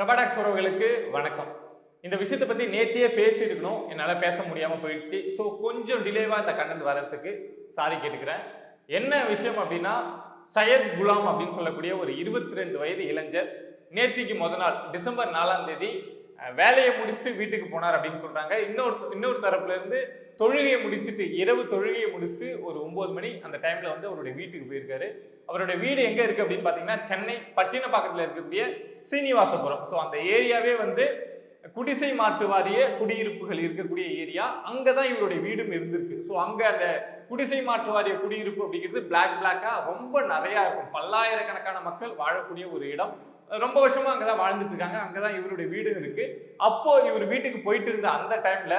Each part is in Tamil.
ரபாடாக்ஸ் உறவுகளுக்கு வணக்கம். இந்த விஷயத்தை பற்றி நேத்தியே பேசியிருக்கணும். என்னால் பேச முடியாமல் போயிடுச்சு. ஸோ கொஞ்சம் டிலேவாக இந்த கண்டென்ட் வர்றதுக்கு சாரி கேட்டுக்கிறேன். என்ன விஷயம் அப்படின்னா சையத் குலாம் அப்படின்னு சொல்லக்கூடிய ஒரு இருபத்தி ரெண்டு வயது இளைஞர் நேத்திக்கு முத நாள் டிசம்பர் நாலாம் தேதி வேலையை முடிச்சுட்டு வீட்டுக்கு போனார் அப்படின்னு சொல்கிறாங்க இன்னொரு இன்னொரு தரப்புலேருந்து தொழுகையை முடிச்சுட்டு இரவு தொழுகையை முடிச்சுட்டு ஒரு ஒம்பது மணி அந்த டைமில் வந்து அவருடைய வீட்டுக்கு போயிருக்காரு. அவருடைய வீடு எங்கே இருக்குது அப்படின்னு பார்த்தீங்கன்னா சென்னை பட்டினப்பாக்கத்தில் இருக்கக்கூடிய சீனிவாசபுரம். ஸோ அந்த ஏரியாவே வந்து குடிசை மாற்று வாரிய குடியிருப்புகள் இருக்கக்கூடிய ஏரியா. அங்கே தான் இவருடைய வீடும் இருந்திருக்கு. ஸோ அங்கே அந்த குடிசை மாற்று வாரிய குடியிருப்பு அப்படிங்கிறது பிளாக் பிளாக்காக ரொம்ப நிறையா இருக்கும். பல்லாயிரக்கணக்கான மக்கள் வாழக்கூடிய ஒரு இடம். ரொம்ப வருஷமா அங்கே தான் வாழ்ந்துட்டு இருக்காங்க. அங்கே தான் இவருடைய வீடும் இருக்கு. அப்போ இவர் வீட்டுக்கு போயிட்டு இருந்த அந்த டைம்ல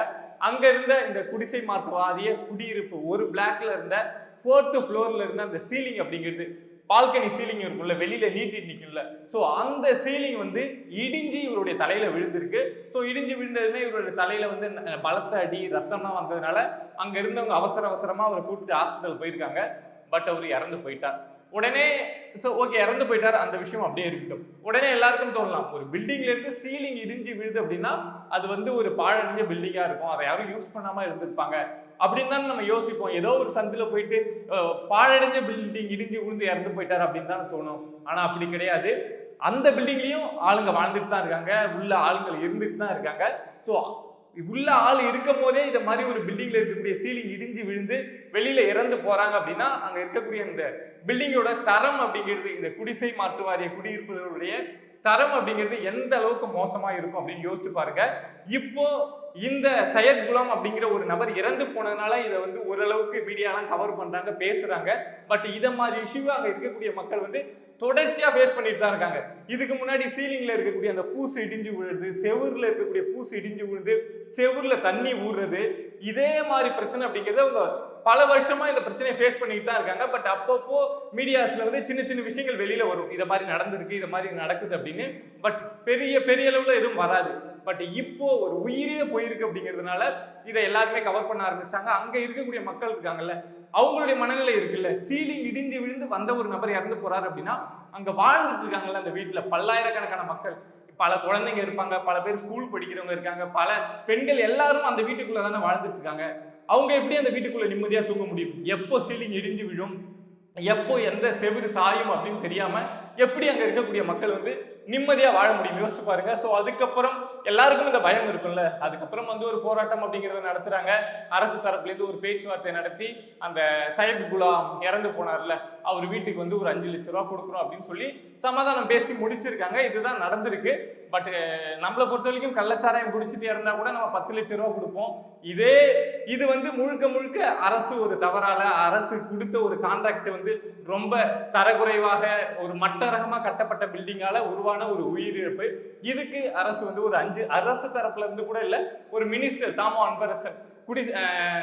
அங்க இருந்த இந்த குடிசை மாற்று வாரிய குடியிருப்பு ஒரு பிளாக்ல இருந்த ஃபோர்த்து ஃப்ளோர்ல இருந்த அந்த சீலிங் அப்படிங்கிறது பால்கனி சீலிங் இருக்கும்ல வெளியில நீட்டிட்டு நிற்கும்ல ஸோ அந்த சீலிங் வந்து இடிஞ்சு இவருடைய தலையில விழுந்திருக்கு. ஸோ இடிஞ்சு விழுந்ததுமே இவருடைய தலையில வந்து பலத்த அடி ரத்தம்லாம் வந்ததுனால அங்க இருந்தவங்க அவசர அவசரமா அவரை கூப்பிட்டு ஹாஸ்பிட்டல் போயிருக்காங்க. பட் அவர் இறந்து போயிட்டார். உடனே ஸோ ஓகே இறந்து போயிட்டார். அந்த விஷயம் அப்படியே இருக்கட்டும். உடனே எல்லாருக்கும் தோணலாம். ஒரு பில்டிங்லேருந்து சீலிங் இடிஞ்சு விழுது அப்படின்னா அது வந்து ஒரு பாழடைஞ்ச பில்டிங்காக இருக்கும். அதை யாரும் யூஸ் பண்ணாமல் இருந்திருப்பாங்க. அப்படின்னு தான் நம்ம யோசிப்போம். ஏதோ ஒரு சந்தில போயிட்டு பாழடைஞ்ச பில்டிங் இடிஞ்சு விழுந்து இறந்து போயிட்டார் அப்படின்னு தான் தோணும். ஆனால் அப்படி கிடையாது. அந்த பில்டிங்லேயும் ஆளுங்க வாழ்ந்துட்டு தான் இருக்காங்க. உள்ள ஆளுங்கள் இருந்துட்டு தான் இருக்காங்க. ஸோ உள்ள ஆள் இருக்கும் போதே இந்த மாதிரி ஒரு பில்டிங்ல இருக்கக்கூடிய சீலிங் இடிஞ்சு விழுந்து வெளியில இறந்து போறாங்க அப்படின்னா அங்க இருக்கக்கூடிய இந்த பில்டிங்கோட தரம் அப்படிங்கிறது இந்த குடிசை மாற்று வாரிய குடியிருப்புகளுடைய தரம் அப்படிங்கிறது எந்த அளவுக்கு மோசமா இருக்கும் அப்படின்னு யோசிச்சு பாருங்க. இப்போ இந்த சையத் குலாம் அப்படிங்கிற ஒரு நபர் இறந்து போனதுனால இதை வந்து ஓரளவுக்கு மீடியாலாம் கவர் பண்றாங்க பேசுறாங்க. பட் இதை மாதிரி இஷ்யூ அங்கே இருக்கக்கூடிய மக்கள் வந்து தொடர்ச்சியாக ஃபேஸ் பண்ணிட்டு தான் இருக்காங்க. இதுக்கு முன்னாடி சீலிங்ல இருக்கக்கூடிய அந்த பூசு இடிஞ்சு விழுறது செவுரில் இருக்கக்கூடிய பூசு இடிஞ்சு விழுந்து செவுரில் தண்ணி ஊறுறது இதே மாதிரி பிரச்சனை அப்படிங்கிறது அவங்க பல வருஷமா இந்த பிரச்சனையை ஃபேஸ் பண்ணிட்டு தான் இருக்காங்க. பட் அப்பப்போ மீடியாஸ்ல வந்து சின்ன சின்ன விஷயங்கள் வெளியில வரும். இதை மாதிரி நடந்திருக்கு இதை மாதிரி நடக்குது அப்படின்னு. பட் பெரிய பெரிய அளவில் எதுவும் வராது. பட் இப்போ ஒரு உயிரே போயிருக்கு அப்படிங்கிறதுனால இதை எல்லாருமே கவர் பண்ண ஆரம்பிச்சிட்டாங்க. அங்க இருக்கக்கூடிய மக்கள் இருக்காங்கல்ல அவங்களுடைய மனநிலை இருக்குல்ல. சீலிங் இடிஞ்சு விழுந்து வந்த ஒரு நபர் இறந்து போறாரு அப்படின்னா அங்க வாழ்ந்துட்டு இருக்காங்கல்ல அந்த வீட்டுல பல்லாயிரக்கணக்கான மக்கள். பல குழந்தைங்க இருப்பாங்க பல பேர் ஸ்கூல் படிக்கிறவங்க இருக்காங்க பல பெண்கள் எல்லாரும் அந்த வீட்டுக்குள்ள தானே வாழ்ந்துட்டு இருக்காங்க. அவங்க எப்படி அந்த வீட்டுக்குள்ள நிம்மதியா தூங்க முடியும்? எப்போ சீலிங் இடிஞ்சு விழும்? எப்போ எந்த செவுரு சாயும் அப்படின்னு தெரியாம எப்படி அங்க இருக்கக்கூடிய மக்கள் வந்து நிம்மதியா வாழ முடியும்? யோசிச்சு பாருங்க. ஸோ அதுக்கப்புறம் எல்லாருக்கும் இந்த பயம் இருக்கும்ல. அதுக்கப்புறம் வந்து ஒரு போராட்டம் அப்படிங்கிறத நடத்துறாங்க. அரசு தரப்புல இருந்து ஒரு பேச்சுவார்த்தை நடத்தி அந்த சையத் குலாம் இறந்து போனார்ல. அவர் வீட்டுக்கு வந்து ஒரு அஞ்சு லட்ச ரூபா கொடுக்குறோம் அப்படின்னு சொல்லி சமாதானம் பேசி முடிச்சிருக்காங்க. இதுதான் நடந்திருக்கு. பட் நம்மளை பொறுத்த வரைக்கும் கள்ளச்சாராயம் குடிச்சிட்டு இருந்தால் கூட நம்ம பத்து லட்ச ரூபா கொடுப்போம். இதே இது வந்து முழுக்க முழுக்க அரசு ஒரு தவறால அரசு கொடுத்த ஒரு கான்ட்ராக்ட் வந்து ரொம்ப தரக்குறைவாக ஒரு மட்டரகமாக கட்டப்பட்ட பில்டிங்கால உருவான ஒரு உயிரிழப்பு. இதுக்கு அரசு வந்து ஒரு அஞ்சு அரசு தரப்புல இருந்து கூட இல்ல ஒரு மினிஸ்டர் தாமோ அன்பரசன் குடி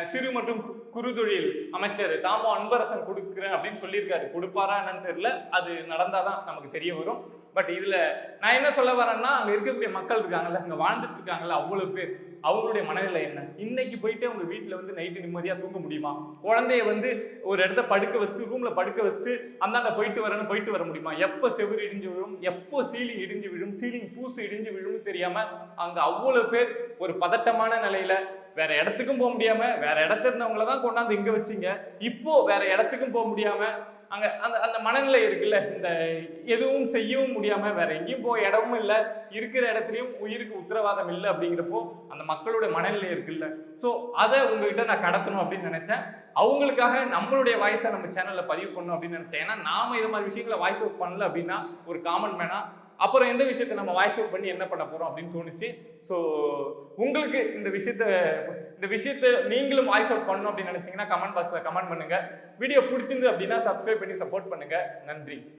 சிறு மற்றும் கு- குறுதொழில் அமைச்சர் தாமோ அன்பரசன் கொடுக்குறேன் அப்படின்னு சொல்லியிருக்காரு. கொடுப்பாரா என்னன்னு தெரியல. அது நடந்தாதான் நமக்கு தெரிய வரும். பட் இதுல நான் என்ன சொல்ல வரேன்னா அங்க இருக்கக்கூடிய மக்கள் இருக்காங்கல்ல அங்க வாழ்ந்துட்டு இருக்காங்கல்ல அவ்வளவு பேர். அவங்களுடைய மனநிலை என்ன? இன்னைக்கு போயிட்டு அவங்க வீட்டுல வந்து நைட்டு நிம்மதியா தூங்க முடியுமா? குழந்தைய வந்து ஒரு இடத்த படுக்க வச்சுட்டு ரூம்ல படுக்க வச்சுட்டு அந்தாண்ட போயிட்டு வரேன்னு போயிட்டு வர முடியுமா? எப்போ செவுரு இடிஞ்சு விழும்? எப்போ சீலிங் இடிஞ்சு விழும்? சீலிங் பூசு இடிஞ்சு விழும்னு தெரியாம அங்க அவ்வளவு பேர் ஒரு பதட்டமான நிலையில வேற இடத்துக்கும் போக முடியாம வேற இடத்துல இருந்தவங்கள தான் கொண்டாந்து இங்க வச்சீங்க. இப்போ வேற இடத்துக்கும் போக முடியாம அங்கே அந்த அந்த மனநிலை இருக்குல்ல இந்த எதுவும் செய்யவும் முடியாமல் வேற எங்கேயும் போக இடமும் இல்லை இருக்கிற இடத்துலையும் உயிருக்கு உத்தரவாதம் இல்லை அப்படிங்கிறப்போ அந்த மக்களுடைய மனநிலை இருக்குல்ல. ஸோ அதை உங்ககிட்ட நான் கடத்தணும் அப்படின்னு நினச்சேன். அவங்களுக்காக நம்மளுடைய வாய்ஸை நம்ம சேனலில் பதிவு பண்ணணும் அப்படின்னு நினச்சேன். ஏன்னா நாம் இது மாதிரி விஷயங்களை வாய்ஸ் அவுட் பண்ணல அப்படின்னா ஒரு காமன் மேனாக அப்புறம் எந்த விஷயத்த நம்ம வாய்ஸ் அவுட் பண்ணி என்ன பண்ண போறோம் அப்படின்னு தோணுச்சு. ஸோ உங்களுக்கு இந்த விஷயத்த இந்த விஷயத்த நீங்களும் வாய்ஸ் அவுட் பண்ணணும் அப்படின்னு நினைச்சீங்கன்னா கமெண்ட் பாக்ஸில் கமெண்ட் பண்ணுங்க. வீடியோ பிடிச்சிருந்து அப்படின்னா சப்ஸ்கிரைப் பண்ணி சப்போர்ட் பண்ணுங்க. நன்றி.